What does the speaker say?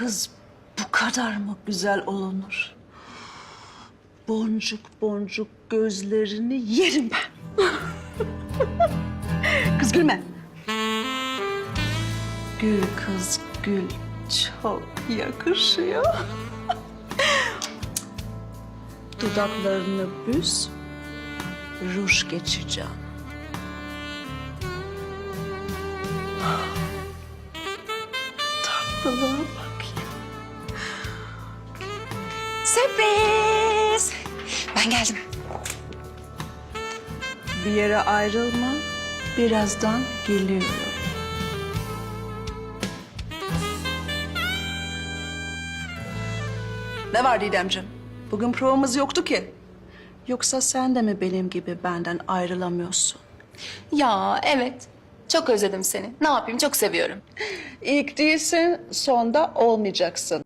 kız bu kadar mı güzel olunur? Boncuk boncuk gözlerini yerim ben. kız gülme. Gül kız gül çok yakışıyor. Dudaklarını büz, ruj geçeceğim. Tatlılığa Sürpriz. Ben geldim. Bir yere ayrılma, birazdan geliyorum. Ne var Didemciğim? Bugün provamız yoktu ki. Yoksa sen de mi benim gibi benden ayrılamıyorsun? Ya evet. Çok özledim seni. Ne yapayım çok seviyorum. İlk değilsin, sonda olmayacaksın.